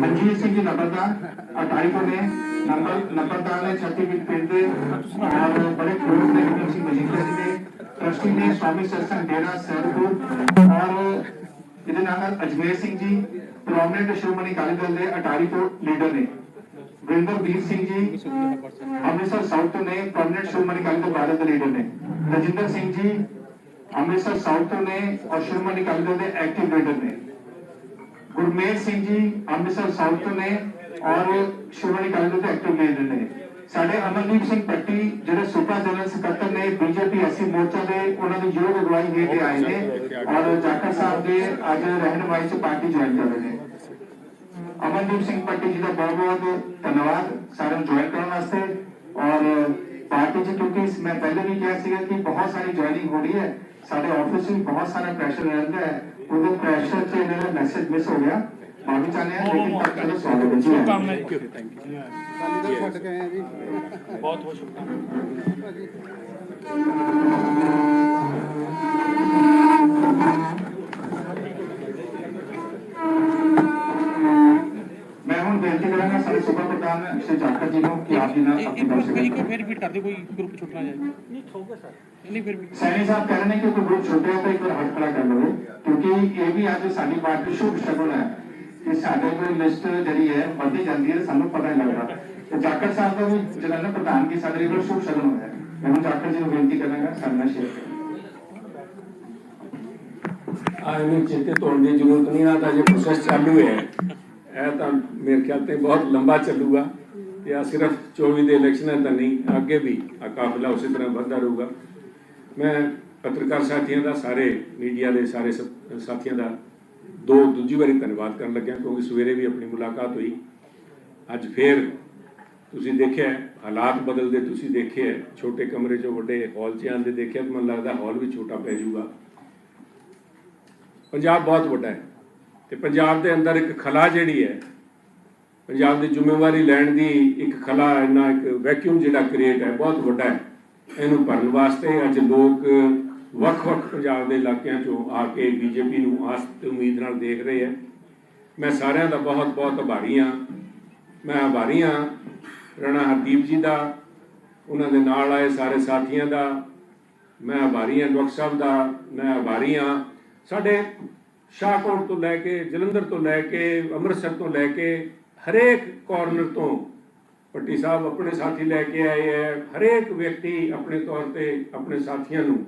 ਮਨਜੀਤ ਸਿੰਘ ਜੀ ਨੰਬਰਦਾਰ, ਅਟਾਰੀ ਤੋਂ ਨੇ, ਨੰਬਰ, ਨੰਬਰਦਾਰ ਨੇ ਛੱਤੀਗੜ੍ਹ ਪਿੰਡ ਦੇ, ਔਰ ਬੜੇ ਖੂਬ ਨੇ ਹਰਮੀਤ ਸਿੰਘ ਮਜੀਠੀਆ ਜੀ ਨੇ ਟਰਸਟੀ ਨੇ, ਸਵਾਮੀ ਸਰਸੰਗ ਡੇਰਾ ਸਹਿਰਪੁਰ ਔਰ ਇਹਦੇ ਨਾਲ ਅਜਮੇਰ ਸਿੰਘ ਜੀ ਪ੍ਰੋਮਿਨੈਂਟ ਸ਼੍ਰੋਮਣੀ ਅਕਾਲੀ ਦਲ ਦੇ ਅਟਾਰੀ ਤੋਂ ਲੀਡਰ ਨੇ। ਵਰਿੰਦਰਵੀਰ ਸਿੰਘ ਜੀ, ਅੰਮ੍ਰਿਤਸਰ ਸਾਊਥ ਤੋਂ ਨੇ ਪ੍ਰੋਮਿਨੈਂਟ ਸ਼੍ਰੋਮਣੀ ਅਕਾਲੀ ਦਲ ਭਾਰਤ ਦੇ ਲੀਡਰ ਨੇ। ਰਜਿੰਦਰ ਸਿੰਘ ਜੀ, ਅੰਮ੍ਰਿਤਸਰ ਸਾਊਥ ਤੋਂ ਨੇ, ਔਰ ਸ਼੍ਰੋਮਣੀ ਅਕਾਲੀ ਦਲ ਦੇ ਐਕਟਿਵ ਲੀਡਰ ਨੇ। ਗੁਰਮੇਲ ਸਿੰਘ ਜੀ, ਅੰਮ੍ਰਿਤਸਰ ਸਾਊਥ ਤੋਂ ਨੇ ਔਰ ਸ਼੍ਰੋਮਣੀ ਅਕਾਲੀ ਦੇ ਐਕਟਿਵ ਲੀਡਰ ਨੇ। ਸਾਡੇ ਅਮਨਦੀਪ ਸਿੰਘ ਪੱਟੀ, ਜਿਹੜੇ ਸੂਬਾ ਜਨਰਲ ਸਕੱਤਰ ਨੇ ਬੀਜੇਪੀ ਐਸਸੀ ਮੋਰਚਾ ਦੇ, ਉਹਨਾਂ ਦੀ ਯੋਗ ਅਗਵਾਈ ਹੇਠ ਆਏ ਨੇ ਔਰ ਜਾਖੜ ਸਾਹਿਬ ਦੇ ਅੱਜ ਰਹਿਨਮਾਈ ਚ ਪਾਰਟੀ ਜੁਆਇਨ ਕਰ ਰਹੇ ਨੇ। ਅਮਨਦੀਪ ਸਿੰਘ ਪੱਟੀ ਜੀ ਦਾ ਬਹੁਤ ਬਹੁਤ ਧੰਨਵਾਦ, ਸਾਰਿਆਂ ਨੂੰ ਜੁਆਇਨ ਕਰਨ ਵਾਸਤੇ। ਔਰ ਪਾਰਟੀ ਚ ਕਿਉਂਕਿ ਮੈਂ ਪਹਿਲੇ ਵੀ ਕਿਹਾ ਸੀਗਾ ਕਿ ਬਹੁਤ ਸਾਰੀ ਜੁਆਇਨਿੰਗ ਹੋ ਰਹੀ ਹੈ, ਸਾਡੇ ਆਫਿਸ ਵਿੱਚ ਬਹੁਤ ਸਾਰਾ ਪ੍ਰੈਸ਼ਰ ਰਹਿੰਦਾ ਹੈ। ਉਹਦੇ ਪ੍ਰੈਸ਼ਰ ਇਹਨਾਂ ਦਾ ਮੈਸੇਜ ਮਿਸ ਹੋ ਗਿਆ ਮਾਫੀ ਚਾਹੁੰਦੇ ਹਾਂ ਲੇਕਿਨ ਤੱਕ ਚਲੋ ਸਵਾਗਤ ਹੈ ਜੀ ਕੰਮ ਹੈ ਛੱਡ ਕੇ ਆਏ ਆ ਜੀ। ਬਹੁਤ ਬਹੁਤ ਸ਼ੁਕਰੀਆ ਮੈਂ ਹੁਣ ਬੇਨਤੀ ਕਰਾਂਗਾ ਸਾਡੇ ਸੂਬਾ ਪ੍ਰਧਾਨ ਸ਼੍ਰੀ ਜਾਖੜ ਜੀ ਨੂੰ ਕਿ ਆਪ ਜੀ ਨਾਲ ਆਪਣੀ ਗੱਲ ਇੱਕ ਸ਼ੇਅਰ ਫਿਰ ਰਿਪੀਟ ਕਰ ਦਿਓ ਕੋਈ ਗਰੁੱਪ ਛੁੱਟਣਾ ਜਾਏ ਨਹੀਂ ਹੋਊਗਾ ਸਰ। ਨਹੀਂ ਫਿਰ ਵੀ ਸੈਣੀ ਸਾਹਿਬ ਕਹਿ ਰਹੇ ਨੇ ਕਿ ਕੋਈ ਗਰੁੱਪ ਛੋਟੇ ਤਾਂ ਇੱਕ ਵਾਰ ਹੱਥ ਖੜਾ ਕਰ ਲਓ ਕਿਉਂਕਿ ਇਹ ਵੀ ਅੱਜ ਸਾਡੀ ਪਾਰਟੀ ਸ਼ੁਭ ਸ਼ਗਨ ਹੈ ਕਿ ਸਾਡੇ ਕੋਲ ਲਿਸਟ ਜਿਹੜੀ ਹੈ ਵੱਧਦੀ ਜਾਂਦੀ ਹੈ ਸਾਨੂੰ ਪਤਾ ਨਹੀਂ ਲੱਗਦਾ। ਤੇ ਜਾਖੜ ਸਾਹਿਬ ਦਾ ਵੀ ਜਿਹੜਾ ਨਾ ਪ੍ਰਧਾਨ ਕੀ ਸਾਡੇ ਕੋਲ ਸ਼ੁਭ ਸ਼ਗਨ ਹੋਇਆ ਹੈ। ਮੈਂ ਹੁਣ ਜਾਖੜ ਜੀ ਨੂੰ ਬੇਨਤੀ ਕਰਾਂਗਾ ਸਾਡੇ ਨਾਲ ਸ਼ੇਅਰ ਕਰੋ। ਆ ਇਹਨੂੰ ਚਿੰਤਿਤ ਹੋਣ ਦੀ ਜ਼ਰੂਰਤ ਨਹੀਂ ਆ ਤਾਂ ਜੇ ਪ੍ਰੋਸੈਸ ਚਾਲੂ ਹੈ। ਇਹ ਤਾਂ ਮੇਰੇ ਖਿਆਲ ਤੇ ਬਹੁਤ ਲੰਬਾ ਚੱਲੂਗਾ। ਤੇ ਆ ਸਿਰਫ 24 ਦੇ ਇਲੈਕਸ਼ਨ ਹੈ ਤਾਂ ਨਹੀਂ ਅੱਗੇ ਵੀ ਆ ਕਾਫਲਾ ਉਸੇ ਤਰ੍ਹਾਂ ਵੱਧਦਾ ਰਹੂਗਾ। ਮੈਂ ਪੱਤਰਕਾਰ ਸਾਥੀਆਂ ਦਾ ਸਾਰੇ ਮੀਡੀਆ ਦੇ ਸਾਰੇ ਸਾਥੀਆਂ ਦਾ ਦੋ ਦੂਜੀ ਵਾਰੀ ਧੰਨਵਾਦ ਕਰਨ ਲੱਗਿਆ ਕਿਉਂਕਿ ਸਵੇਰੇ ਵੀ ਆਪਣੀ ਮੁਲਾਕਾਤ ਹੋਈ। ਅੱਜ ਫੇਰ ਤੁਸੀਂ ਦੇਖਿਆ ਹਾਲਾਤ ਬਦਲਦੇ ਤੁਸੀਂ ਦੇਖਿਆ ਹੈ, ਛੋਟੇ ਕਮਰੇ 'ਚੋਂ ਵੱਡੇ ਹਾਲ 'ਚ ਆਉਂਦੇ ਦੇਖਿਆ ਤਾਂ ਮੈਨੂੰ ਲੱਗਦਾ ਹਾਲ ਵੀ ਛੋਟਾ ਪੈ ਜਾਊਗਾ। ਪੰਜਾਬ ਬਹੁਤ ਵੱਡਾ ਹੈ। ਤੇ ਪੰਜਾਬ ਦੇ ਅੰਦਰ ਇੱਕ ਖਲਾ ਜਿਹੜੀ ਹੈ, ਪੰਜਾਬ ਦੀ ਜ਼ਿੰਮੇਵਾਰੀ ਲੈਣ ਦੀ ਇੱਕ ਖਲਾ ਇੰਨਾ ਇੱਕ ਵੈਕਿਊਮ ਜਿਹੜਾ ਕ੍ਰੀਏਟ ਹੈ, ਬਹੁਤ ਵੱਡਾ ਹੈ। ਇਹਨੂੰ ਭਰਨ ਵਾਸਤੇ ਅੱਜ ਲੋਕ ਵੱਖ-ਵੱਖ ਪੰਜਾਬ ਦੇ ਇਲਾਕਿਆਂ ਚੋਂ ਆ ਕੇ ਬੀਜੇਪੀ ਨੂੰ ਆਸ ਤੇ ਉਮੀਦ ਨਾਲ ਦੇਖ ਰਹੇ ਹੈ। ਮੈਂ ਸਾਰਿਆਂ ਦਾ ਬਹੁਤ-ਬਹੁਤ ਆਭਾਰੀ ਹਾਂ। ਮੈਂ ਆਭਾਰੀ ਹਾਂ ਰਣਾ ਹਰਦੀਪ ਜੀ ਦਾ, ਉਹਨਾਂ ਦੇ ਨਾਲ ਆਏ ਸਾਰੇ ਸਾਥੀਆਂ ਦਾ। ਮੈਂ ਆਭਾਰੀ ਹਾਂ ਡਾਕਟਰ ਸਾਹਿਬ ਦਾ, ਮੈਂ ਆਭਾਰੀ ਹਾਂ। ਸਾਡੇ ਸ਼ਾਹਕੋਟ ਤੋਂ ਲੈ ਕੇ, ਜਲੰਧਰ ਤੋਂ ਲੈ ਕੇ, ਅੰਮ੍ਰਿਤਸਰ ਤੋਂ ਲੈ ਕੇ, ਹਰੇਕ ਕਾਰਨਰ ਤੋਂ ਪੱਟੀ ਸਾਹਿਬ ਆਪਣੇ ਸਾਥੀ ਲੈ ਕੇ ਆਏ ਹੈ ਹਰੇਕ ਵਿਅਕਤੀ ਆਪਣੇ ਤੌਰ ਤੇ ਆਪਣੇ ਸਾਥੀਆਂ ਨੂੰ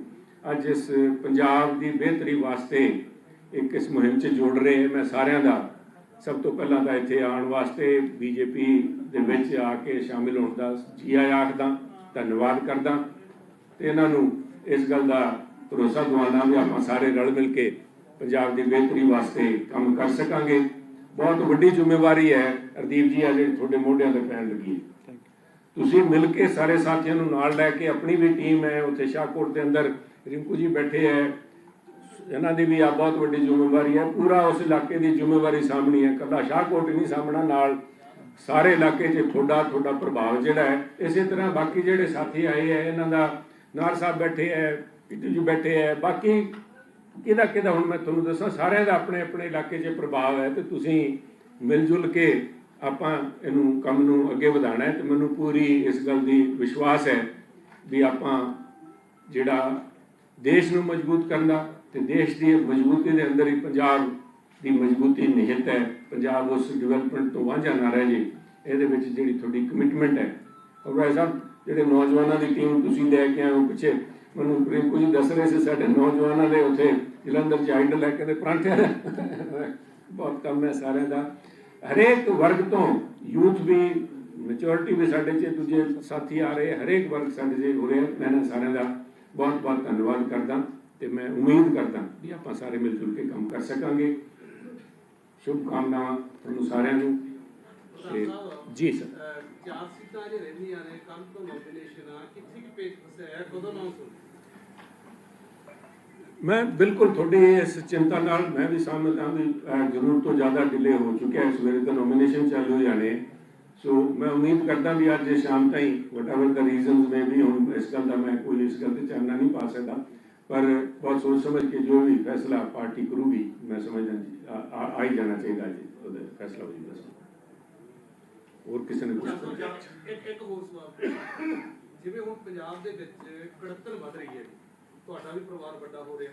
ਅੱਜ ਇਸ ਪੰਜਾਬ ਦੀ ਬਿਹਤਰੀ ਵਾਸਤੇ ਇੱਕ ਇਸ ਮੁਹਿੰਮ 'ਚ ਜੋੜ ਰਹੇ ਮੈਂ ਸਾਰਿਆਂ ਦਾ ਸਭ ਤੋਂ ਪਹਿਲਾਂ ਤਾਂ ਇੱਥੇ ਆਉਣ ਵਾਸਤੇ ਬੀਜੇਪੀ ਦੇ ਵਿੱਚ ਆ ਕੇ ਸ਼ਾਮਿਲ ਹੋਣ ਦਾ ਜੀ ਆਇਆਂ ਆਖਦਾ, ਧੰਨਵਾਦ ਕਰਦਾ ਤੇ ਇਹਨਾਂ ਨੂੰ ਇਸ ਗੱਲ ਦਾ ਭਰੋਸਾ ਦਿਵਾਉਣਾ ਵੀ ਆਪਾਂ ਸਾਰੇ ਰਲ ਮਿਲ ਕੇ ਪੰਜਾਬ ਦੀ ਬਿਹਤਰੀ ਵਾਸਤੇ ਕੰਮ ਕਰ ਸਕਾਂਗੇ। ਬਹੁਤ ਵੱਡੀ ਜ਼ਿੰਮੇਵਾਰੀ ਹੈ। ਹਰਦੀਪ ਜੀ ਆ ਜਿਹੜੀ ਤੁਹਾਡੇ ਮੋਢਿਆਂ ਤੇ ਪੈਣ ਲੱਗੀ ਹੈ। ਤੁਸੀਂ ਮਿਲ ਕੇ ਸਾਰੇ ਸਾਥੀਆਂ ਨੂੰ ਨਾਲ ਲੈ ਕੇ ਆਪਣੀ ਵੀ ਟੀਮ ਹੈ। ਉੱਥੇ ਸ਼ਾਹਕੋਟ ਦੇ ਅੰਦਰ ਰਿੰਕੂ ਜੀ ਬੈਠੇ ਹੈ। ਇਹਨਾਂ ਦੀ ਵੀ ਆ ਬਹੁਤ ਵੱਡੀ ਜ਼ਿੰਮੇਵਾਰੀ ਹੈ। ਪੂਰਾ ਉਸ ਇਲਾਕੇ ਦੀ ਜ਼ਿੰਮੇਵਾਰੀ ਸਾਹਮਣੀ ਹੈ। ਕੱਲਾ ਸ਼ਾਹਕੋਟ ਨਹੀਂ ਸਾਹਮਣਾ ਨਾਲ ਸਾਰੇ ਇਲਾਕੇ 'ਚ ਤੁਹਾਡਾ ਤੁਹਾਡਾ ਪ੍ਰਭਾਵ ਜਿਹੜਾ ਹੈ। ਇਸੇ ਤਰ੍ਹਾਂ ਬਾਕੀ ਜਿਹੜੇ ਸਾਥੀ ਆਏ ਹੈ ਇਹਨਾਂ ਦਾ ਨਾਰ ਸਾਹਿਬ ਬੈਠੇ ਹੈ ਪੀਟੂ ਜੀ ਬੈਠੇ ਹੈ। ਬਾਕੀ ਕਿਹਦਾ ਕਿਹਦਾ? ਹੁਣ ਮੈਂ ਤੁਹਾਨੂੰ ਦੱਸਾਂ, ਸਾਰਿਆਂ ਦਾ ਆਪਣੇ ਆਪਣੇ ਇਲਾਕੇ 'ਚ ਪ੍ਰਭਾਵ ਹੈ ਤੇ ਤੁਸੀਂ ਮਿਲ ਜੁਲ ਕੇ ਆਪਾਂ ਇਹਨੂੰ ਕੰਮ ਨੂੰ ਅੱਗੇ ਵਧਾਉਣਾ ਹੈ ਤੇ ਮੈਨੂੰ ਪੂਰੀ ਇਸ ਗੱਲ ਦੀ ਵਿਸ਼ਵਾਸ ਹੈ ਵੀ ਆਪਾਂ ਜਿਹੜਾ ਦੇਸ਼ ਨੂੰ ਮਜ਼ਬੂਤ ਕਰਨਾ ਤੇ ਦੇਸ਼ ਦੀ ਮਜ਼ਬੂਤੀ ਦੇ ਅੰਦਰ ਹੀ ਪੰਜਾਬ ਦੀ ਮਜ਼ਬੂਤੀ ਨਿਹਿਤ ਹੈ। ਪੰਜਾਬ ਉਸ ਡਿਵੈਲਪਮੈਂਟ ਤੋਂ ਵਾਂਝਾ ਨਾ ਰਹਿ ਜੇ। ਇਹਦੇ ਵਿੱਚ ਜਿਹੜੀ ਤੁਹਾਡੀ ਕਮਿਟਮੈਂਟ ਹੈ। ਔਰ ਭਾਈ ਸਾਹਿਬ, ਜਿਹੜੇ ਨੌਜਵਾਨਾਂ ਦੀ ਟੀਮ ਤੁਸੀਂ ਲੈ ਕੇ ਆਏ ਹੋ ਪਿੱਛੇ, ਮੈਨੂੰ ਰਿੰਕੂ ਜੀ ਦੱਸ ਰਹੇ ਸੀ, ਸਾਡੇ ਨੌਜਵਾਨਾਂ ਦੇ ਉੱਥੇ ਜਲੰਧਰ ਚ ਆਈਡਲ ਲੈ ਕੇ ਪਰਾਂਠਿਆਂ ਦਾ ਬਹੁਤ ਕੰਮ ਹੈ ਸਾਰਿਆਂ ਦਾ। ਹਰੇਕ ਵਰਗ ਤੋਂ ਯੂਥ ਵੀ ਮੈਚੁਰਿਟੀ ਵੀ ਸਾਡੇ ਚ, ਦੂਜੇ ਸਾਥੀ ਆ ਰਹੇ, ਹਰੇਕ ਵਰਗ ਸਾਡੇ ਚ ਹੋ ਰਿਹਾ ਮੈਂ ਸਾਰਿਆਂ ਦਾ ਬਹੁਤ ਬਹੁਤ ਧੰਨਵਾਦ ਕਰਦਾ ਤੇ ਮੈਂ ਉਮੀਦ ਕਰਦਾ ਵੀ ਆਪਾਂ ਸਾਰੇ ਮਿਲ ਜੁਲ ਕੇ ਕੰਮ ਕਰ ਸਕਾਂਗੇ। ਸ਼ੁਭ ਕਾਮਨਾਵਾਂ ਤੁਹਾਨੂੰ ਸਾਰਿਆਂ ਨੂੰ। ਜੀ ਸਰ। ਚਾਰ ਸੀਟਾਂ ਜੇ ਰਹਿੰਦੀਆਂ ਨੇ ਕੱਲ ਤੋਂ ਨੋਮੀਨੇਸ਼ਨ ਆ। ਕਿੱਥੇ ਕਿ ਪੇਜ ਫਸਿਆ ਕਦੋਂ ਅਨਾਉਂਸ ਹੋਣੀ ਮੈਂ ਬਿਲਕੁਲ ਤੁਹਾਡੀ ਇਸ ਚਿੰਤਾ ਨਾਲ ਮੈਂ ਵੀ ਸਹਿਮਤ ਹਾਂ ਜ਼ਰੂਰਤ ਤੋਂ ਜ਼ਿਆਦਾ ਡਿਲੇ ਹੋ ਚੁੱਕਿਆ ਹੈ ਸਵੇਰੇ ਤਾਂ ਨੋਮੀਨੇਸ਼ਨ ਚਾਲੂ ਹੋ ਜਾਣੇ ਸੋ ਮੈਂ ਉਮੀਦ ਕਰਦਾ ਵੀ ਅੱਜ ਸ਼ਾਮ ਤਾਈਂ ਵਟਐਵਰ ਦਾ ਰੀਜ਼ਨਸ ਮੇ ਵੀ ਹੁਣ ਇਸ ਗੱਲ ਦਾ ਮੈਂ ਕੋਈ ਇਸ ਗੱਲ ਤੇ ਚਾਨਣਾ ਨਹੀਂ ਪਾ ਸਕਦਾ। ਪਰ ਬਹੁਤ ਸੋਚ ਸਮਝ ਕੇ ਜੋ ਵੀ ਫੈਸਲਾ ਪਾਰਟੀ ਕਰੂਗੀ ਮੈਂ ਸਮਝਦਾ ਜੀ ਆ- ਹੀ ਜਾਣਾ ਚਾਹੀਦਾ ਜੀ ਉਹਦਾ ਫੈਸਲਾ ਹੋ ਜਾਊਗਾ। ਹੋਰ ਕਿਸੇ ਨੇ ਕੁਝ ਇੱਕ ਇੱਕ ਹੋਰ ਸਵਾਲ। ਜਿਵੇਂ ਹੁਣ ਪੰਜਾਬ ਦੇ ਵਿੱਚ ਕੜਤਲ ਵੱਧ ਰਹੀ ਹੈ। ਤੁਹਾਡਾ ਵੀ ਪਰਿਵਾਰ ਵੱਡਾ ਹੋ ਰਿਹਾ।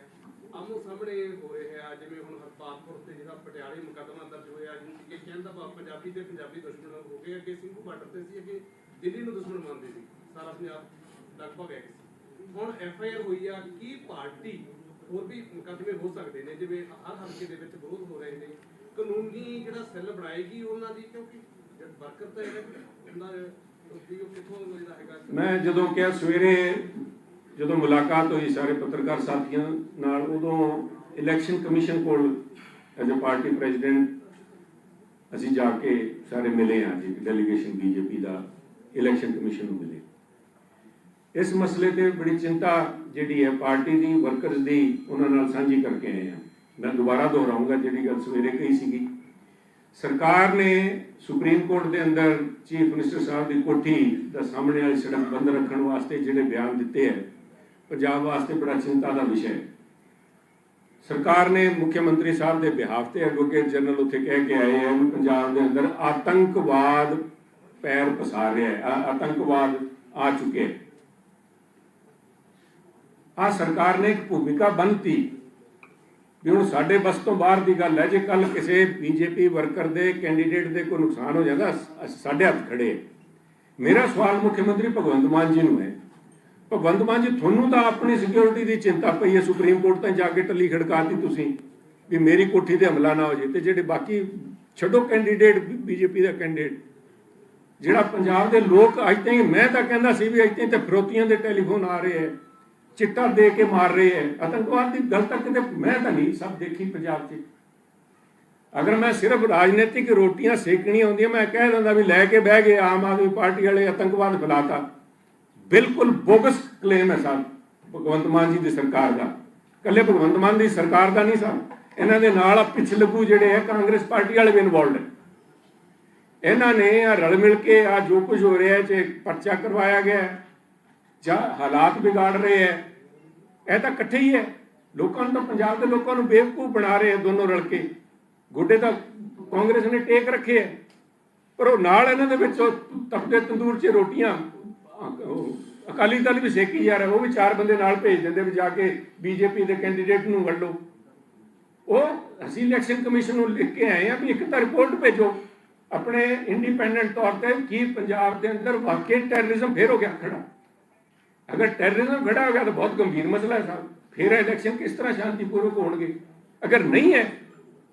ਆਮੋ ਸਾਹਮਣੇ ਹੋ ਰਿਹਾ ਹੈ, ਜਿਵੇਂ ਹੁਣ ਹਰਪਾਲਪੁਰ ਤੇ ਜਿਹੜਾ ਪਟਿਆਲੇ ਮੁਕੱਦਮਾ ਦਰਜ ਹੋਇਆ ਜਿਹਨੂੰ ਕਿ ਕਹਿੰਦਾ ਭਾਵ ਪੰਜਾਬੀ ਤੇ ਪੰਜਾਬੀ ਦੁਸ਼ਮਣ ਹੋ ਗਏ ਅੱਗੇ, ਸਿੰਘੂ ਬਾਰਡਰ ਤੇ ਸੀ, ਅੱਗੇ ਦਿੱਲੀ ਨੂੰ ਦੁਸ਼ਮਣ ਮੰਨਦੇ ਸੀ। ਸਾਰਾ ਪੰਜਾਬ ਲਗਭਗ ਹੈ ਹੁਣ ਐਫ ਆਈ ਆਰ ਹੋਈ ਆ ਕੀ ਪਾਰਟੀ ਹੋਰ ਵੀ ਮੁਕੱਦਮੇ ਹੋ ਸਕਦੇ ਨੇ, ਜਿਵੇਂ ਹਰ ਹਲਕੇ ਦੇ ਵਿੱਚ ਵਿਰੋਧ ਹੋ ਰਹੇ ਨੇ। ਕਾਨੂੰਨੀ ਜਿਹੜਾ ਸੈੱਲ ਬਣਾਏਗੀ ਉਹਨਾਂ ਦੀ, ਕਿਉਂਕਿ ਵਰਕਰ ਤਾਂ ਇਹਦਾ ਉਹਨਾਂ ਮੈਂ ਜਦੋਂ ਕਿਹਾ ਸਵੇਰੇ ਜਦੋਂ ਮੁਲਾਕਾਤ ਹੋਈ ਸਾਰੇ ਪੱਤਰਕਾਰ ਸਾਥੀਆਂ ਨਾਲ, ਉਦੋਂ ਇਲੈਕਸ਼ਨ ਕਮਿਸ਼ਨ ਕੋਲ ਐਜ਼ ਅ ਪਾਰਟੀ ਪ੍ਰੈਜ਼ੀਡੈਂਟ ਅਸੀਂ ਜਾ ਕੇ ਸਾਰੇ ਮਿਲੇ ਹਾਂ ਜੀ ਡੈਲੀਗੇਸ਼ਨ ਬੀਜੇਪੀ ਦਾ ਇਲੈਕਸ਼ਨ ਕਮਿਸ਼ਨ ਨੂੰ ਮਿਲੇ। ਇਸ ਮਸਲੇ ਤੇ ਬੜੀ ਚਿੰਤਾ ਜਿਹੜੀ ਹੈ ਪਾਰਟੀ ਦੀ ਵਰਕਰਸ ਦੀ, ਉਹਨਾਂ ਨਾਲ ਸਾਂਝੀ ਕਰਕੇ ਆਏ ਹਾਂ। ਮੈਂ ਦੁਬਾਰਾ ਦੁਹਰਾਉਂਗਾ ਜਿਹੜੀ ਗੱਲ ਸਵੇਰੇ ਕਹੀ ਸੀਗੀ। ਸਰਕਾਰ ਨੇ ਸੁਪਰੀਮ ਕੋਰਟ ਦੇ ਅੰਦਰ ਚੀਫ ਮਿਨਿਸਟਰ ਸਾਹਿਬ ਦੀ ਕੋਠੀ ਦਾ ਸਾਹਮਣੇ ਵਾਲੀ ਸੜਕ ਬੰਦ ਰੱਖਣ ਵਾਸਤੇ ਜਿਹੜੇ ਬਿਆਨ ਦਿੱਤੇ ਹੈ ਪੰਜਾਬ ਵਾਸਤੇ ਬੜਾ ਚਿੰਤਾ ਦਾ ਵਿਸ਼ਾ ਹੈ। ਸਰਕਾਰ ਨੇ ਮੁੱਖ ਮੰਤਰੀ ਸਾਹਿਬ ਦੇ ਬਿਹਾਫ ਤੇ ਐਡਵੋਕੇਟ ਜਨਰਲ ਉੱਥੇ ਕਹਿ ਕੇ ਆਏ ਹਨ ਪੰਜਾਬ ਦੇ ਅੰਦਰ ਆਤੰਕਵਾਦ ਪੈਰ ਪਸਾਰ ਰਿਹਾ ਹੈ। ਆਤੰਕਵਾਦ ਆ ਚੁੱਕੇ ਹੈ। ਆ ਸਰਕਾਰ ਨੇ ਇੱਕ ਭੂਮਿਕਾ ਬੰਨਤੀ ਵੀ ਹੁਣ ਸਾਡੇ ਬਸ ਤੋਂ ਬਾਹਰ ਦੀ ਗੱਲ ਹੈ, ਜੇ ਕੱਲ ਕਿਸੇ ਬੀਜੇਪੀ ਵਰਕਰ ਦੇ ਕੈਂਡੀਡੇਟ ਦੇ ਕੋਈ ਨੁਕਸਾਨ ਹੋ ਜਾਂਦਾ ਸਾਡੇ ਹੱਥ ਖੜੇ ਮੇਰਾ ਸਵਾਲ ਮੁੱਖ ਮੰਤਰੀ ਭਗਵੰਤ ਮਾਨ ਜੀ ਨੂੰ ਹੈ ਭਗਵੰਤ ਮਾਨ ਜੀ ਤੁਹਾਨੂੰ ਤਾਂ ਆਪਣੀ ਸਿਕਿਉਰਿਟੀ ਦੀ ਚਿੰਤਾ ਪਈ ਹੈ। ਸੁਪਰੀਮ ਕੋਰਟ ਤਾਂ ਜਾ ਕੇ ਟੱਲੀ ਖੜਕਾਤੀ ਤੁਸੀਂ ਵੀ ਮੇਰੀ ਕੋਠੀ ਤੇ ਹਮਲਾ ਨਾ ਹੋ ਜੇ ਤੇ ਜਿਹੜੇ ਬਾਕੀ ਛੱਡੋ ਕੈਂਡੀਡੇਟ ਬੀਜੇਪੀ ਦਾ ਕੈਂਡੀਡੇਟ ਜਿਹੜਾ ਪੰਜਾਬ ਦੇ ਲੋਕ ਅੱਜ ਤਾਈਂ, ਮੈਂ ਤਾਂ ਕਹਿੰਦਾ ਸੀ ਵੀ ਅੱਜ ਤਾਈਂ ਤੇ ਫਰੋਤੀਆਂ ਦੇ ਟੈਲੀਫੋਨ ਆ ਰਹੇ ਹੈ, ਚਿੱਟਾ ਦੇ ਕੇ ਮਾਰ ਰਹੇ ਹੈ। ਆਤੰਕਵਾਦ ਦੀ ਗੱਲ ਤਾਂ ਕਿਤੇ ਮੈਂ ਤਾਂ ਨਹੀਂ, ਸਭ ਦੇਖੀ ਪੰਜਾਬ 'ਚ। ਅਗਰ ਮੈਂ ਸਿਰਫ ਰਾਜਨੀਤਿਕ ਰੋਟੀਆਂ ਸੇਕਣੀਆਂ ਹੁੰਦੀਆਂ, ਮੈਂ ਕਹਿ ਦਿੰਦਾ ਵੀ ਲੈ ਕੇ ਬਹਿ ਗਏ ਆਮ ਆਦਮੀ ਪਾਰਟੀ ਵਾਲੇ ਆਤੰਕਵਾਦ ਫੈਲਾਤਾ। ਬਿਲਕੁਲ ਬੋਗਸ ਕਲੇਮ ਹੈ ਸਾਹਿਬ ਭਗਵੰਤ ਮਾਨ ਜੀ ਦੀ ਸਰਕਾਰ ਦਾ। ਕੱਲੇ ਭਗਵੰਤ ਮਾਨ ਦੀ ਸਰਕਾਰ ਦਾ ਨਹੀਂ ਸਾਹਿਬ ਇਹਨਾਂ ਦੇ ਨਾਲ ਆ ਪਿਛਲਗੂ ਜਿਹੜੇ ਹੈ ਕਾਂਗਰਸ ਪਾਰਟੀ ਵਾਲੇ ਵੀ ਇਨਵੋਲਡ ਹੈ ਇਹਨਾਂ ਨੇ ਆ ਰਲ ਮਿਲ ਕੇ ਆ ਜੋ ਕੁਝ ਹੋ ਰਿਹਾ ਹੈ ਜੇ ਪਰਚਾ ਕਰਵਾਇਆ ਗਿਆ ਜਾਂ ਹਾਲਾਤ ਵਿਗਾੜ ਰਹੇ ਹੈ, ਇਹ ਤਾਂ ਇਕੱਠੇ ਹੀ ਹੈ। ਲੋਕਾਂ ਨੂੰ ਤਾਂ ਪੰਜਾਬ ਦੇ ਲੋਕਾਂ ਨੂੰ ਬੇਵਕੂਫ ਬਣਾ ਰਹੇ ਹੈ ਦੋਨੋਂ ਰਲ ਕੇ। ਗੋਡੇ ਤਾਂ ਕਾਂਗਰਸ ਨੇ ਟੇਕ ਰੱਖੇ ਹੈ। ਪਰ ਉਹ ਨਾਲ ਇਹਨਾਂ ਦੇ ਵਿੱਚ ਉਹ ਤਪਦੇ ਤੰਦੂਰ 'ਚ ਰੋਟੀਆਂ ਅਕਾਲੀ ਦਲ ਵੀ ਸੇਕੀ ਜਾ ਰਿਹਾ, ਉਹ ਵੀ ਚਾਰ ਬੰਦੇ ਨਾਲ ਭੇਜ ਦਿੰਦੇ ਵੀ ਜਾ ਕੇ ਬੀਜੇਪੀ ਦੇ ਕੈਂਡੀਡੇਟ ਨੂੰ ਵੱਢ ਲਓ ਉਹ ਅਸੀਂ ਇਲੈਕਸ਼ਨ ਕਮਿਸ਼ਨ ਨੂੰ ਲਿਖ ਕੇ ਆਏ ਆ ਵੀ ਇੱਕ ਤਾਂ ਰਿਪੋਰਟ ਭੇਜੋ। ਆਪਣੇ ਇੰਡੀਪੈਂਡੈਂਟ ਤੌਰ ਤੇ ਕੀ ਪੰਜਾਬ ਦੇ ਅੰਦਰ ਵਾਕਈ ਟੈਰਰਿਜ਼ਮ ਫੇਰ ਹੋ ਗਿਆ ਖੜਾ। ਅਗਰ ਟੈਰਰਿਜ਼ਮ ਖੜਾ ਹੋ ਗਿਆ ਤਾਂ ਬਹੁਤ ਗੰਭੀਰ ਮਸਲਾ ਹੈ ਸਾਹਿਬ। ਫਿਰ ਇਲੈਕਸ਼ਨ ਕਿਸ ਤਰ੍ਹਾਂ ਸ਼ਾਂਤੀਪੂਰਵਕ ਹੋਣਗੇ? ਅਗਰ ਨਹੀਂ ਹੈ,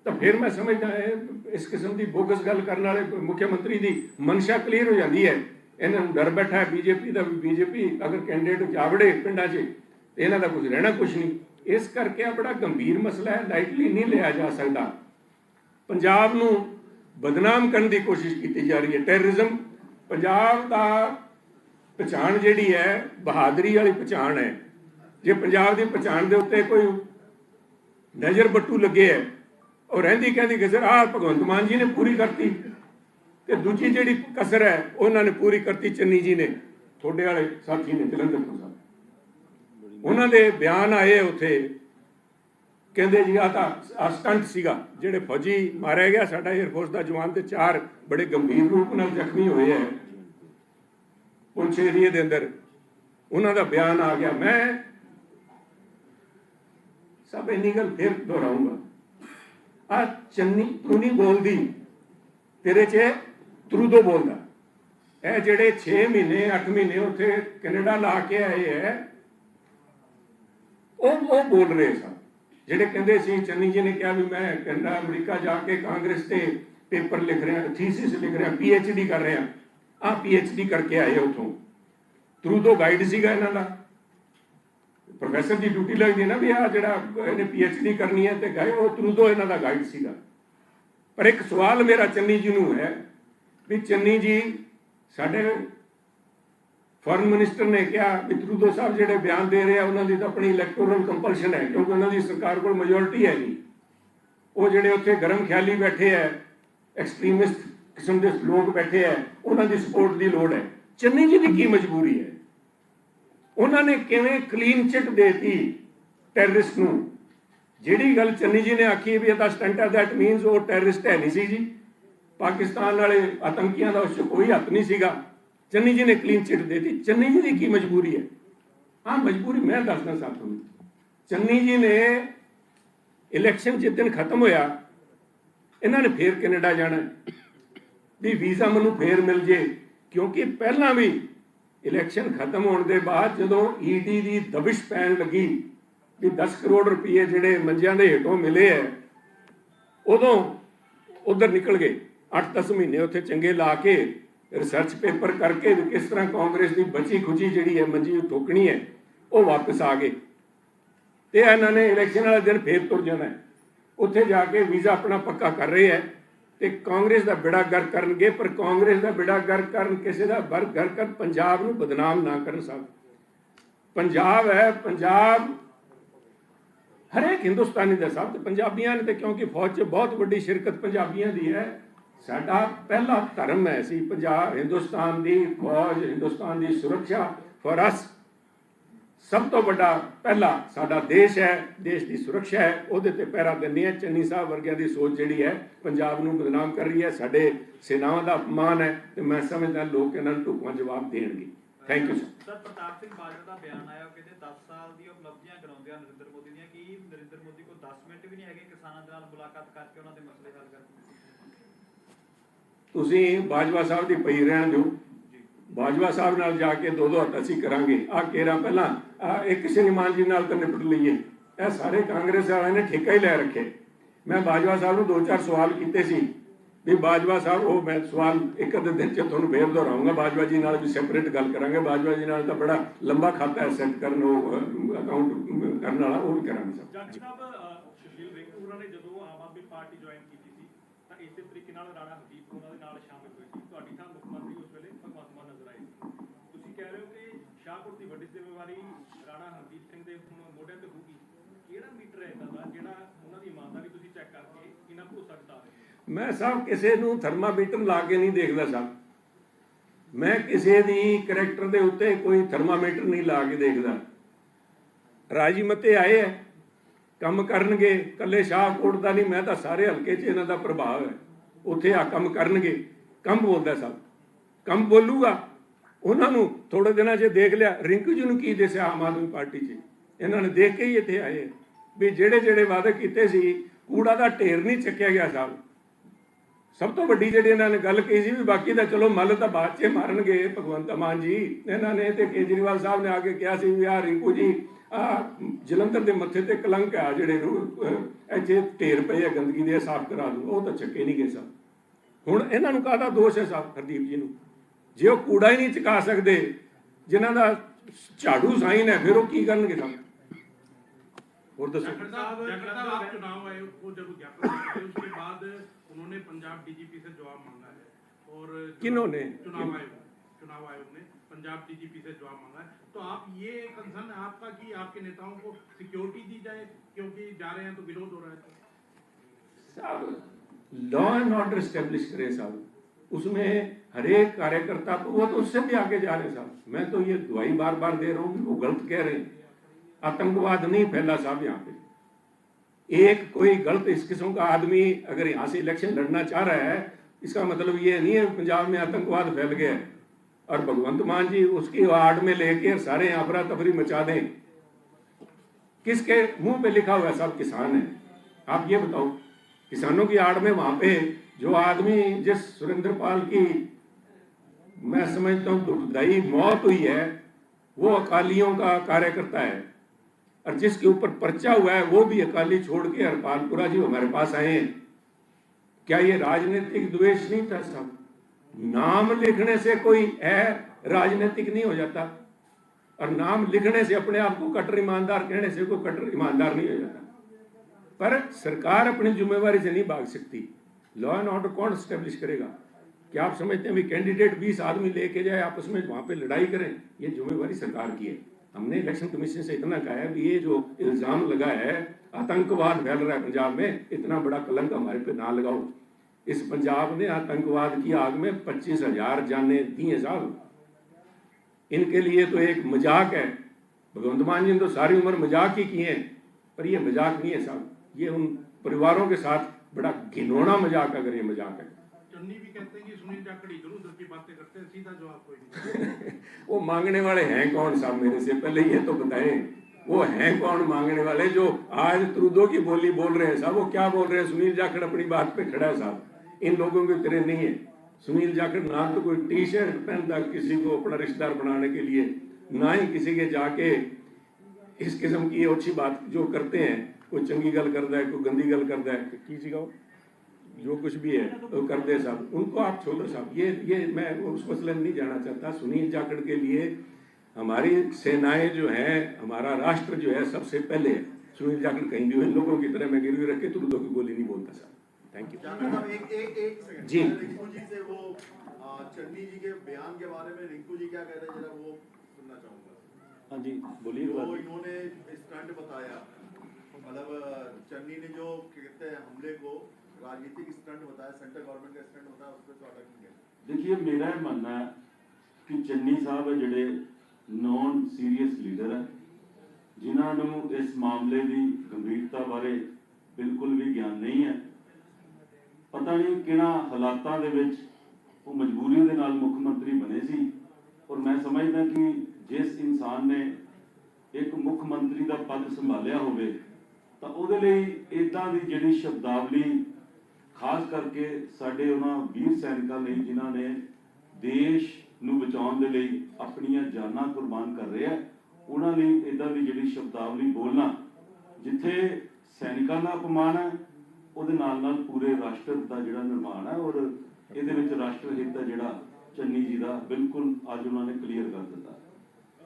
ਤਾਂ ਫਿਰ ਮੈਂ ਸਮਝਦਾ ਹੈ, ਇਸ ਕਿਸਮ ਦੀ ਬੋਗਸ ਗੱਲ ਕਰਨ ਵਾਲੇ ਮੁੱਖ ਮੰਤਰੀ ਦੀ ਮਨਸ਼ਾ ਕਲੀਅਰ ਹੋ ਜਾਂਦੀ ਹੈ। ਇਹਨਾਂ ਨੂੰ ਡਰ ਬੈਠਾ ਹੈ, ਬੀਜੇਪੀ ਦਾ ਵੀ, ਬੀਜੇਪੀ ਅਗਰ ਕੈਂਡੀਡੇਟ ਜਾਵੜੇ ਪਿੰਡਾਂ 'ਚ ਇਹਨਾਂ ਦਾ ਕੁਝ ਰਹਿਣਾ ਕੁਝ ਨਹੀਂ। ਇਸ ਕਰਕੇ ਆ ਬੜਾ ਗੰਭੀਰ ਮਸਲਾ ਹੈ ਲਾਈਟਲੀ ਨਹੀਂ ਲਿਆ ਜਾ ਸਕਦਾ। ਪੰਜਾਬ ਨੂੰ ਬਦਨਾਮ ਕਰਨ ਦੀ ਕੋਸ਼ਿਸ਼ ਕੀਤੀ ਜਾ ਰਹੀ ਹੈ ਟੈਰਰਿਜ਼ਮ ਪੰਜਾਬ ਦਾ ਪਛਾਣ ਜਿਹੜੀ ਹੈ, ਬਹਾਦਰੀ ਵਾਲੀ ਪਛਾਣ ਹੈ। ਜੇ ਪੰਜਾਬ ਦੀ ਪਛਾਣ ਦੇ ਉੱਤੇ ਕੋਈ ਨਜ਼ਰ ਬੱਟੂ ਲੱਗੇ ਹੈ, ਉਹ ਰਹਿੰਦੀ ਕਹਿੰਦੀ ਕਿ ਸਰ ਆਹ ਭਗਵੰਤ ਮਾਨ ਜੀ ਨੇ ਪੂਰੀ ਕਰਤੀ। ਤੇ ਦੂਜੀ ਜਿਹੜੀ ਕਸਰ ਹੈ, ਉਹਨਾਂ ਨੇ ਪੂਰੀ ਕਰਤੀ ਚੰਨੀ ਜੀ ਨੇ, ਤੁਹਾਡੇ ਵਾਲੇ ਸਾਥੀ ਨੇ, ਜਲੰਧਰ ਤੋਂ ਸਾਹਿਬ। ਉਹਨਾਂ ਦੇ ਬਿਆਨ ਆਏ ਉੱਥੇ, ਕਹਿੰਦੇ ਜੀ ਆ ਤਾਂ ਆਹ ਸੀਗਾ, ਜਿਹੜੇ ਫੌਜੀ ਮਾਰਿਆ ਗਿਆ ਸਾਡਾ 에ਅਰਫੋਰਸ ਦਾ ਜਵਾਨ ਤੇ ਚਾਰ ਬੜੇ ਗੰਭੀਰ ਰੂਪ ਨਾਲ ਜ਼ਖਮੀ ਹੋਏ ਹੈ। ਪੁੰਛ ਏਰੀਏ ਦੇ ਅੰਦਰ ਉਹਨਾਂ ਦਾ ਬਿਆਨ ਆ ਗਿਆ। ਮੈਂ ਸਭ ਇੰਨੀ ਗੱਲ ਫਿਰ ਦੁਹਰਾਉਂਗਾ। ਆ ਚੰਨੀ ਤੂੰ ਨਹੀਂ ਬੋਲਦੀ, ਤੇਰੇ 'ਚ ਤਰੂਦੋ ਬੋਲਦਾ ਇਹ ਜਿਹੜੇ 6 ਮਹੀਨੇ 8 ਮਹੀਨੇ ਉੱਥੇ ਕੈਨੇਡਾ ਲਾ ਕੇ ਆਏ ਹੈ, ਉਹ ਉਹ ਬੋਲ ਰਹੇ ਸਨ। ਜਿਹੜੇ ਕਹਿੰਦੇ ਸੀ, ਚੰਨੀ ਜੀ ਨੇ ਕਿਹਾ ਵੀ ਮੈਂ ਕੈਨੇਡਾ, ਅਮਰੀਕਾ ਜਾ ਕੇ ਕਾਂਗਰਸ ਤੇ ਪੇਪਰ ਲਿਖ ਰਿਹਾ, ਥੀਸਿਸ ਲਿਖ ਰਿਹਾ ਪੀ ਐਚ ਡੀ ਕਰ ਰਿਹਾ। ਆ ਪੀਐਚਡੀ ਕਰਕੇ ਆਏ ਉਥੋਂ। ਤਰੂਦੋ ਗਾਈਡ ਸੀਗਾ ਇਹਨਾਂ ਦਾ। ਪ੍ਰੋਫੈਸਰ ਦੀ ਡਿਊਟੀ ਲੱਗਦੀ ਨਾ ਵੀ ਆ ਜਿਹੜਾ ਇਹਨੇ ਪੀਐਚਡੀ ਕਰਨੀ ਹੈ ਤੇ ਗਏ ਉਹ ਤਰੂਦੋ ਇਹਨਾਂ ਦਾ ਗਾਈਡ ਸੀਗਾ। ਪਰ ਇੱਕ ਸਵਾਲ ਮੇਰਾ ਚੰਨੀ ਜੀ ਨੂੰ ਹੈ ਵੀ ਚੰਨੀ ਜੀ ਸਾਡੇ ਫੋਰਨ ਮਿਨਿਸਟਰ ਨੇ ਕਿਹਾ ਵੀ ਤਰੂਦੋ ਸਾਹਿਬ ਜਿਹੜੇ ਬਿਆਨ ਦੇ ਰਹੇ ਆ, ਉਹਨਾਂ ਦੀ ਤਾਂ ਆਪਣੀ ਇਲੈਕਟੋਰਲ ਕੰਪਲਸ਼ਨ ਹੈ, ਕਿਉਂਕਿ ਉਹਨਾਂ ਦੀ ਸਰਕਾਰ ਕੋਲ ਮੈਜੋਰਿਟੀ ਹੈ ਨਹੀਂ। ਉਹ ਜਿਹੜੇ ਉੱਥੇ ਗਰਮ ਖਿਆਲੀ ਬੈਠੇ ਆ ਐਕਸਟ੍ਰੀਮਿਸਟ ਕਿਸਮ ਦੇ ਲੋਕ ਬੈਠੇ ਆ, ਉਹਨਾਂ ਦੀ ਸਪੋਰਟ ਦੀ ਲੋੜ ਹੈ। ਚੰਨੀ ਜੀ ਦੀ ਕੀ ਮਜਬੂਰੀ ਹੈ? ਉਹਨਾਂ ਨੇ ਕਿਵੇਂ ਕਲੀਨ ਚਿੱਟ ਦੇਤੀ ਟੈਰਰਿਸਟ ਨੂੰ? ਜਿਹੜੀ ਗੱਲ ਚੰਨੀ ਜੀ ਨੇ ਆਖੀ ਵੀ ਇਹ ਤਾਂ ਸਟੰਟ ਹੈ ਦੈਟ ਮੀਨਸ ਉਹ ਟੈਰਰਿਸਟ ਹੈ ਨਹੀਂ ਸੀ ਜੀ। ਪਾਕਿਸਤਾਨ ਵਾਲੇ ਆਤੰਕੀਆਂ ਦਾ ਉਸ 'ਚ ਕੋਈ ਹੱਥ ਨਹੀਂ ਸੀਗਾ। ਚੰਨੀ ਜੀ ਨੇ ਕਲੀਨ ਚਿੱਟ ਦੇ ਦਿੱਤੀ। ਚੰਨੀ ਜੀ ਦੀ ਕੀ ਮਜਬੂਰੀ ਹੈ? ਹਾਂ, ਮਜਬੂਰੀ ਮੈਂ ਦੱਸਦਾ ਸਾਹਿਬ ਤੁਹਾਨੂੰ। ਚੰਨੀ ਜੀ ਨੇ ਇਲੈਕਸ਼ਨ ਜਿਸ ਦਿਨ ਖਤਮ ਹੋਇਆ, ਇਹਨਾਂ ਨੇ ਫੇਰ ਕੈਨੇਡਾ ਜਾਣਾ ਵੀ ਵੀਜ਼ਾ ਮੈਨੂੰ ਫੇਰ ਮਿਲ ਜੇ, ਕਿਉਂਕਿ ਪਹਿਲਾਂ ਵੀ ਇਲੈਕਸ਼ਨ ਖਤਮ ਹੋਣ ਦੇ ਬਾਅਦ ਜਦੋਂ ਈਡੀ ਦੀ ਦਬਿਸ਼ ਪੈਣ ਲੱਗੀ ਵੀ 10 ਕਰੋੜ ਰੁਪਏ ਜਿਹੜੇ ਮੰਜਿਆਂ ਦੇ ਹੇਠੋਂ ਮਿਲੇ ਐ ਉਦੋਂ ਉਧਰ ਨਿਕਲ ਗਏ। 8-10 ਮਹੀਨੇ ਉੱਥੇ ਚੰਗੇ ਲਾ ਕੇ ਰਿਸਰਚ ਪੇਪਰ ਕਰਕੇ ਕਿਸ ਤਰ੍ਹਾਂ ਕਾਂਗਰਸ ਦੀ ਬਚੀ ਖੁਚੀ ਜਿਹੜੀ ਹੈ ਮੰਜੀ ਠੋਕਣੀ ਹੈ, ਉਹ ਵਾਪਸ ਆ ਗਏ। ਤੇ ਇਹਨਾਂ ਨੇ ਇਲੈਕਸ਼ਨ ਵਾਲੇ ਦਿਨ ਫੇਰ ਤੁਰ ਜਾਣਾ ਉੱਥੇ ਜਾ ਕੇ ਵੀਜ਼ਾ ਆਪਣਾ ਪੱਕਾ ਕਰ ਰਹੇ ਹੈ ਤੇ ਕਾਂਗਰਸ ਦਾ ਬਿੜਾ ਗਰ ਕਰਨਗੇ, ਪਰ ਕਾਂਗਰਸ ਦਾ ਬਿੜਾ ਗਰ ਕਰਨ, ਕਿਸੇ ਦਾ ਬਰ ਗਰ ਕਰ ਪੰਜਾਬ ਨੂੰ ਬਦਨਾਮ ਨਾ ਕਰਨ ਸਾਹਿਬ ਪੰਜਾਬ ਹੈ, ਪੰਜਾਬ ਹਰੇਕ ਹਿੰਦੁਸਤਾਨੀ ਦਾ ਸਭ ਤੇ ਪੰਜਾਬੀਆਂ ਨੇ ਤੇ ਕਿਉਂਕਿ ਫੌਜ 'ਚ ਬਹੁਤ ਵੱਡੀ ਸ਼ਿਰਕਤ ਪੰਜਾਬੀਆਂ ਦੀ ਹੈ ਸਾਡਾ ਪਹਿਲਾ ਧਰਮ ਹੈ ਸੀ ਪੰਜਾਬ, ਹਿੰਦੁਸਤਾਨ ਦੀ ਫੌਜ, ਹਿੰਦੁਸਤਾਨ ਦੀ ਸੁਰੱਖਿਆ ਫॉर ਅਸ ਸਭ ਤੋਂ ਵੱਡਾ ਪਹਿਲਾ ਸਾਡਾ ਦੇਸ਼ ਹੈ, ਦੇਸ਼ ਦੀ ਸੁਰੱਖਿਆ ਹੈ, ਉਹਦੇ ਤੇ ਪਹਿਰਾ ਦਿੰਦੇ ਆ ਚੰਨੀ ਸਾਹਿਬ ਵਰਗਿਆਂ ਦੀ ਸੋਚ ਜਿਹੜੀ ਹੈ, ਪੰਜਾਬ ਨੂੰ ਬਦਨਾਮ ਕਰ ਰਹੀ ਹੈ, ਸਾਡੇ ਸੈਨਾਵਾਂ ਦਾ ਅਪਮਾਨ ਹੈ ਤੇ ਮੈਂ ਸਮਝਦਾ ਲੋਕ ਇਹਨਾਂ ਨੂੰ ਢੁਕਵਾਂ ਜਵਾਬ ਦੇਣਗੇ। Thank you sir, Pratap Singh Bajwa ਦਾ ਬਿਆਨ ਆਇਆ, ਉਹ ਕਹਿੰਦੇ 10 ਸਾਲ ਦੀ ਉਪਲਬਧੀਆਂ ਗਰਾਉਂਦੇ ਆ ਨਰਿੰਦਰ ਮੋਦੀ ਦੀਆਂ ਕੀ ਨਰਿੰਦਰ ਮੋਦੀ ਕੋਲ 10 ਮਿੰਟ ਵੀ ਨਹੀਂ ਹੈਗੇ, ਕਿਸਾਨਾਂ ਦੇ ਨਾਲ ਮੁਲਾਕਾਤ ਕਰਕੇ ਉਹਨਾਂ ਦੇ ਮਸਲੇ ਹੱਲ ਕਰਨ। ਤੁਸੀਂ ਬਾਜਵਾ ਸਾਹਿਬ ਦੀ ਪਈ ਰਹਿਣ ਦਿਓ। ਬਾਜਵਾ ਸਾਹਿਬ ਨਾਲ ਜਾ ਕੇ ਦੋ ਦੋ ਹੱਥ ਅਸੀਂ ਕਰਾਂਗੇ। ਆ ਕੇਰਾ ਪਹਿਲਾਂ ਇੱਕ ਸ਼੍ਰੀਮਾਨ ਜੀ ਨਾਲ ਤਾਂ ਨਿਪਟ ਲਈਏ। ਇਹ ਸਾਰੇ ਕਾਂਗਰਸ ਵਾਲਿਆਂ ਨੇ ਠੇਕਾ ਹੀ ਲੈ ਰੱਖੇ ਮੈਂ ਬਾਜਵਾ ਸਾਹਿਬ ਨੂੰ ਦੋ ਚਾਰ ਸਵਾਲ ਕੀਤੇ ਸੀ ਵੀ ਬਾਜਵਾ ਸਾਹਿਬ, ਉਹ ਮੈਂ ਸਵਾਲ ਇੱਕ ਅੱਧੇ ਦਿਨ ਚ ਤੁਹਾਨੂੰ ਫੇਰ ਦੁਹਰਾਉਂਗਾ। ਬਾਜਵਾ ਜੀ ਨਾਲ ਵੀ ਸੈਪਰੇਟ ਗੱਲ ਕਰਾਂਗੇ। ਬਾਜਵਾ ਜੀ ਨਾਲ ਤਾਂ ਬੜਾ ਲੰਬਾ ਖਾਤਾ ਹੈ ਸੈੱਟ ਕਰਨ ਉਹ ਅਕਾਊਂਟ ਕਰਨ ਵਾਲਾ, ਉਹ ਵੀ ਕਰਾਂਗੇ ਸਭ ਜੱਜ ਸਾਹਿਬ ਸੁਸ਼ੀਲ ਰਿੰਕੂ ਹੋਰਾਂ ਨੇ ਜਦੋਂ ਆਮ ਆਦਮੀ ਪਾਰਟੀ ਜੁਆਇਨ ਕੀਤੀ ਤਾਂ ਇਸੇ ਤਰੀਕੇ ਨਾਲ ਰਾਣਾ ਹਰਦੀਪ ਉਹਨਾਂ ਦੇ ਨਾਲ ਸ਼ਾਮਿਲ ਹੋਏ ਸੀ। ਤੁਹਾਡੀ ਥਾਂ ਮੁੱਖ ਮੰਤਰੀ ਉਸ ਵੇਲੇ ਭਗਵੰਤ ਮਾਨ ਨਜ਼ਰ ਆਏ ਸੀ। ਤੁਸੀਂ ਕਹਿ ਰਹੇ ਹੋ ਕਿ ਸ਼ਾਹਪੁਰ ਦੀ ਵੱਡੀ ਜ਼ਿੰਮੇਵਾਰੀ ਰਾਣਾ ਹਰਦੀਪ ਸਿੰਘ ਦੇ ਹੁਣ ਮੋਢਿਆਂ ਤੇ ਹੋਊਗੀ। ਕਿਹੜਾ ਮੀਟਰ ਹੈ ਇਦਾਂ ਦਾ ਜਿਹੜਾ ਉਹਨਾਂ ਦੀ ਇਮਾਨਦਾਰੀ ਤੁਸੀਂ ਚੈੱਕ ਕਰਕੇ ਇਹਨਾਂ ਭਰੋਸਾ ਜਤਾ ਮੈਂ ਸਭ ਕਿਸੇ ਨੂੰ ਥਰਮਾਮੀਟਰ ਲਾ ਕੇ ਨਹੀਂ ਦੇਖਦਾ ਸਾਹਿਬ ਮੈਂ ਕਿਸੇ ਦੀ ਕਰੈਕਟਰ ਦੇ ਉੱਤੇ ਕੋਈ ਥਰਮਾਮੀਟਰ ਨਹੀਂ ਲਾ ਕੇ ਦੇਖਦਾ। ਰਾਜੀ ਮਤੇ ਆਏ ਹੈ ਕੰਮ ਕਰਨਗੇ ਕੱਲੇ ਸ਼ਾਹਕੋਟ ਦਾ ਨਹੀਂ, ਮੈਂ ਤਾਂ ਸਾਰੇ ਹਲਕੇ 'ਚ ਇਹਨਾਂ ਦਾ ਪ੍ਰਭਾਵ ਹੈ। ਉੱਥੇ ਆ ਕੰਮ ਕਰਨਗੇ। ਕੰਮ ਬੋਲਦਾ ਸਾਹਿਬ ਕੰਮ ਬੋਲੂਗਾ। ਉਹਨਾਂ ਨੂੰ ਥੋੜੇ ਦਿਨਾਂ 'ਚ ਦੇਖ ਲਿਆ। ਰਿੰਕੂ ਜੀ ਨੂੰ ਕੀ ਦੱਸਿਆ ਆਮ ਆਦਮੀ ਪਾਰਟੀ 'ਚ? ਇਹਨਾਂ ਨੇ ਦੇਖ ਕੇ ਹੀ ਇੱਥੇ ਆਏ। ਵੀ ਜਿਹੜੇ ਜਿਹੜੇ ਵਾਅਦੇ ਕੀਤੇ ਸੀ, ਕੂੜਾ ਦਾ ਢੇਰ ਨਹੀਂ ਚੱਕਿਆ ਗਿਆ ਸਾਹਿਬ। ਸਭ ਤੋਂ ਵੱਡੀ ਜਿਹੜੀ ਇਹਨਾਂ ਨੇ ਗੱਲ ਕਹੀ ਸੀ ਵੀ ਬਾਕੀ ਦਾ ਚਲੋ ਮੱਲ ਤਾਂ ਬਾਅਦ 'ਚ ਮਾਰਨਗੇ, ਭਗਵੰਤ ਮਾਨ ਜੀ। ਇਹਨਾਂ ਨੇ ਤੇ ਕੇਜਰੀਵਾਲ ਸਾਹਿਬ ਨੇ ਆ ਕੇ ਕਿਹਾ ਸੀ ਵੀ ਆ ਰਿੰਕੂ ਜੀ ਆ ਜਲੰਧਰ ਦੇ ਮੱਥੇ ਤੇ ਕਲੰਕ ਆ ਜਿਹੜੇ ਰੋ- ਅਹ ਇੱਥੇ ਢੇਰ ਪਏ ਆ ਗੰਦਗੀ ਦੇ ਇਹ ਸਾਫ਼ ਕਰਾ ਦੂ ਉਹ ਤਾਂ ਚੱਕੇ ਨਹੀਂ ਗਏ ਸਾਹਿਬ ਹੁਣ ਇਹਨਾਂ ਨੂੰ ਕਾਹਦਾ ਦੋਸ਼ ਹੈ ਸਾਹਿਬ ਹਰਦੀਪ ਜੀ ਨੂੰ ਜੇ ਉਹ ਕੂੜਾ ਹੀ ਨਹੀਂ ਚੁਕਾ ਸਕਦੇ ਜਿਨ੍ਹਾਂ ਦਾ ਝਾੜੂ ਸਾਈਨ ਹੈ ਫਿਰ ਉਹ ਕੀ ਕਰਨਗੇ ਸਾਹਿਬ ਹੋਰ ਦੱਸੋ जाखड़ साहब जाखड़ साहब आप चुनाव आयोग को जब ज्ञापन दिए उसके बाद उन्होंने पंजाब डीजीपी से जवाब मांगा है और चुनाव- किन्होंने? चुनाव आयोग चुनाव आयोग ने पंजाब डीजीपी से जवाब मांगा है। तो आप ये कंसर्न है आपका कि आपके नेताओं को सिक्योरिटी दी जाए, क्योंकि जा रहे हैं तो विरोध हो रहा है। लॉ एंड ऑर्डर स्टेब्लिश करें साहब। उसमें हर एक कार्यकर्ता को, वो तो उससे भी आगे जा रहे साहब। मैं तो ये दुआई बार बार दे रहा हूँ कि वो गलत कह रहे हैं। आतंकवाद नहीं फैला साहब यहाँ पे। एक कोई गलत इस किस्म का आदमी अगर यहाँ से इलेक्शन लड़ना चाह रहा है, इसका मतलब ये नहीं है पंजाब में आतंकवाद फैल गया है। और भगवंत मान जी उसकी आड़ में लेके सारे अफरा तफरी मचा दें। किसके मुँह पे लिखा हुआ सब किसान है। आप ये बताओ, किसानों की आड़ में वहाँ पे जो आदमी जिस सुरेंद्र पाल की, मैं समझता हूँ दुखदाई मौत हुई है, वो अकालियों का कार्यकर्ता है। और जिसके ऊपर पर्चा हुआ है, वो भी अकाली छोड़ के हरपालपुरा जी हमारे पास आए हैं। क्या ये राजनीतिक द्वेष नहीं था साहब नाम लिखने से कोई है राजनीतिक नहीं हो जाता। और नाम लिखने से अपने आप को कट्टर ईमानदार कहने से कोई कट्टर ईमानदार नहीं हो जाता। पर सरकार अपनी जिम्मेवारी से नहीं भाग सकती। लॉ एंड ऑर्डर कौन स्टेब्लिश करेगा? क्या आप समझते हैं भी कैंडिडेट 20 आदमी लेके जाए, आपस में वहाँ पे लड़ाई करें? ये जिम्मेवारी सरकार की है। हमने इलेक्शन कमीशन से इतना कहा है कि ये जो इल्ज़ाम लगा है, आतंकवाद फैल रहा है पंजाब में, इतना बड़ा कलंक हमारे पे ना लगाओ। इस पंजाब ने आतंकवाद की आग में पच्चीस हज़ार जाने दी हैं साहब इनके लिए तो एक मज़ाक है। भगवंत मान जी ने तो सारी उम्र मज़ाक ही किए हैं पर ये मज़ाक नहीं है साहब। ये उन परिवारों के साथ बड़ा घिनौना मज़ाक अगर ये मज़ाक है। चन्नी भी कहते हैं कि सुनील जाखड़ इधर उधर की बातें करते हैं सीधा जवाब कोई नहीं। वो मांगने वाले हैं कौन साहब मेरे से? पहले ये तो बताएँ वो हैं कौन मांगने वाले जो आज त्रुदो की बोली बोल रहे हैं साहब? वो क्या बोल रहे हैं? सुनील जाखड़ अपनी बात पे खड़ा है साहब। इन लोगों की तरह नहीं है। सुनील जाखड़ ना तो कोई टी शर्ट पहनता किसी को अपना रिश्तेदार बनाने के लिए, ना ही किसी के जाके इस किस्म की अच्छी बात जो करते हैं, कोई चंगी गल करता है, कोई गंदी गल करता है किसी का जो कुछ भी है, वो कर दे साहब। उनको आप छोड़ो साहब। ये ये मैं उस मसले में नहीं जाना चाहता। सुनील जाखड़ के लिए हमारी सेनाएँ जो हैं, हमारा राष्ट्र जो है, सबसे पहले सुनील जाखड़ कहीं भी लोगों की तरह मैं गिरवी रख के तुरदो की गोली नहीं बोलता साहब। थैंक यू जाकर साहब एक एक एक सेकंड जी। रिंकू जी से वो आ, चन्नी जी के बयान के बारे में रिंकू जी क्या कह रहे हैं जरा वो सुनना चाहूंगा हाँ जी बोलिए वो इन्होंने स्टंट बताया मतलब चन्नी ने जो कहते हैं हमले को राजनीतिक स्टंट बताया सेंट्रल गवर्नमेंट का स्टंट बताया उस पर तो अटक नहीं है ਦੇਖੀਏ ਮੇਰਾ ਇਹ ਮੰਨਣਾ ਹੈ ਕਿ ਚੰਨੀ ਸਾਹਿਬ ਹੈ ਜਿਹੜੇ ਨੌਨ ਸੀਰੀਅਸ ਲੀਡਰ ਹੈ ਜਿਨ੍ਹਾਂ ਨੂੰ ਇਸ ਮਾਮਲੇ ਦੀ ਗੰਭੀਰਤਾ ਬਾਰੇ ਬਿਲਕੁਲ ਵੀ ਗਿਆਨ ਨਹੀਂ ਹੈ ਪਤਾ ਨਹੀਂ ਕਿਹਨਾਂ ਹਾਲਾਤਾਂ ਦੇ ਵਿੱਚ ਉਹ ਮਜ਼ਬੂਰੀਆਂ ਦੇ ਨਾਲ ਮੁੱਖ ਮੰਤਰੀ ਬਣੇ ਸੀ। ਔਰ ਮੈਂ ਸਮਝਦਾ ਕਿ ਜਿਸ ਇਨਸਾਨ ਨੇ ਇੱਕ ਮੁੱਖ ਮੰਤਰੀ ਦਾ ਪਦ ਸੰਭਾਲਿਆ ਹੋਵੇ, ਤਾਂ ਉਹਦੇ ਲਈ ਇਦਾਂ ਦੀ ਜਿਹੜੀ ਸ਼ਬਦਾਵਲੀ, ਖਾਸ ਕਰਕੇ ਸਾਡੇ ਉਹਨਾਂ ਵੀਰ ਸੈਨਿਕਾਂ ਲਈ ਜਿਨ੍ਹਾਂ ਨੇ ਦੇਸ਼ ਨੂੰ ਬਚਾਉਣ ਦੇ ਲਈ ਆਪਣੀਆਂ ਜਾਨਾਂ ਕੁਰਬਾਨ ਕਰ ਰਹੇ ਆ, ਉਹਨਾਂ ਲਈ ਇਦਾਂ ਦੀ ਜਿਹੜੀ ਸ਼ਬਦਾਵਲੀ ਬੋਲਣਾ, ਜਿੱਥੇ ਸੈਨਿਕਾਂ ਦਾ ਅਪਮਾਨ ਹੈ ਉਹਦੇ ਨਾਲ ਨਾਲ ਪੂਰੇ ਰਾਸ਼ਟਰ ਦਾ ਜਿਹੜਾ ਨਿਰਮਾਣ ਹੈ ਔਰ ਇਹਦੇ ਵਿੱਚ ਰਾਸ਼ਟਰ ਹਿੱਤ ਦਾ ਜਿਹੜਾ ਚੰਨੀ ਜੀ ਦਾ, ਬਿਲਕੁਲ ਅੱਜ ਉਹਨਾਂ ਨੇ ਕਲੀਅਰ ਕਰ ਦਿੱਤਾ।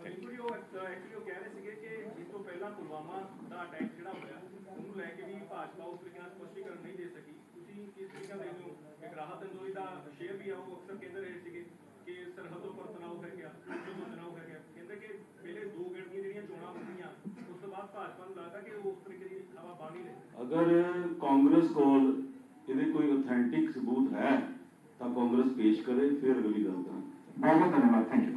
ਬਿਲਕੁਲ ਉਹ ਐਕਚੁਅਲੀ ਉਹ ਕਹਿ ਰਹੇ ਸੀਗੇ ਕਿ ਇਸ ਤੋਂ ਪਹਿਲਾਂ ਪੁਲਵਾਮਾ ਦਾ ਅਟੈਕ ਜਿਹੜਾ ਹੋਇਆ, ਉਹਨੂੰ ਲੈ ਕੇ ਵੀ ਭਾਜਪਾ ਉਸ ਤਰੀਕੇ ਨਾਲ ਸਪਸ਼ਟੀਕਰਨ ਨਹੀਂ ਦੇ ਸਕੀ। ਤੁਸੀਂ ਕਿਸ ਤਰੀਕੇ ਨਾਲ ਦੇਖਦੇ ਹੋ? ਇੱਕ ਰਾਹਤ ਅੰਦੋਈ ਦਾ ਸ਼ੇਅਰ ਵੀ ਆ, ਉਹ ਅਕਸਰ ਕਹਿੰਦੇ ਰਹੇ ਸੀਗੇ ਕਿ ਸਰਹੱਦੋਂ ਪਰ ਤਣਾਅ ਹੈ ਗਿਆ ਜੋ ਤਣਾਅ ਹੈ ਗਿਆ। ਕਹਿੰਦੇ ਕਿ ਪਹਿਲੇ ਦੋ ਗੇੜ ਅਗਰ ਕਾਂਗਰਸ ਕੋਲ ਇਹਦੇ ਕੋਈ ਆਥੈਂਟਿਕ ਸਬੂਤ ਹੈ ਤਾਂ ਕਾਂਗਰਸ ਪੇਸ਼ ਕਰੇ ਫਿਰ ਅਗਲੀ ਗੱਲ ਕਰਾਂਗੇ। ਬਹੁਤ ਧੰਨਵਾਦ ਥੈਂਕ ਯੂ